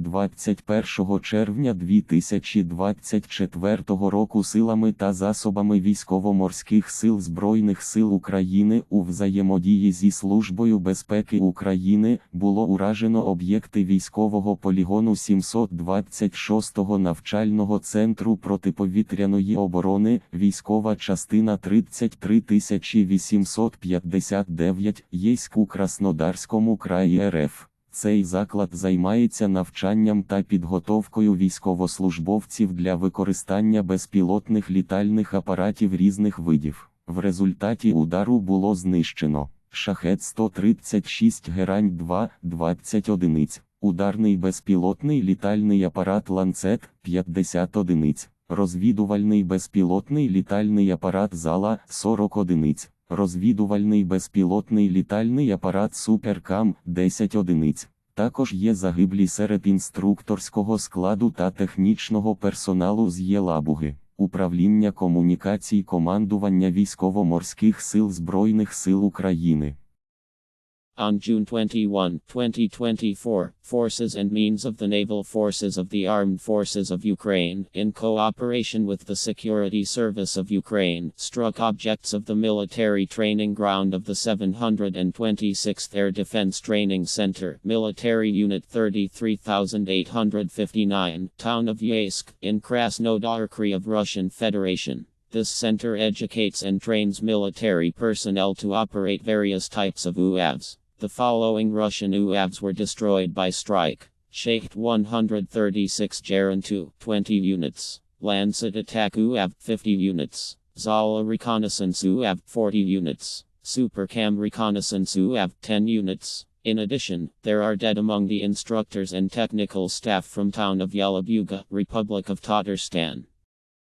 21 червня 2024 року силами та засобами військово-морських сил Збройних сил України у взаємодії зі Службою безпеки України було уражено об'єкти військового полігону 726-го навчального центру протиповітряної оборони, військова частина 33859, Єськ у Краснодарському краї РФ. Цей заклад займається навчанням та підготовкою військовослужбовців для використання безпілотних літальних апаратів різних видів. В результаті удару було знищено шахет 136 герань 2, 20 одиниць, ударний безпілотний літальний апарат ланцет 50 одиниць, розвідувальний безпілотний літальний апарат зала 40 одиниць. Розвідувальний безпілотний літальний апарат Суперкам 10 одиниць. Також є загиблі серед інструкторського складу та технічного персоналу з Єлабуги, управління комунікацій командування військово-морських сил Збройних сил України. On June 21, 2024, forces and means of the naval forces of the Armed Forces of Ukraine, in cooperation with the Security Service of Ukraine, struck objects of the military training ground of the 726th Air Defense Training Center, Military Unit 33859, town of Yeysk, in Krasnodarkhy of Russian Federation. This center educates and trains military personnel to operate various types of UAVs. The following Russian UAVs were destroyed by strike. Shahed 136 Jaren 2, 20 units. Lancet Attack UAV, 50 units. Zala Reconnaissance UAV, 40 units. Supercam Reconnaissance UAV, 10 units. In addition, there are dead among the instructors and technical staff from town of Yelabuga, Republic of Tatarstan.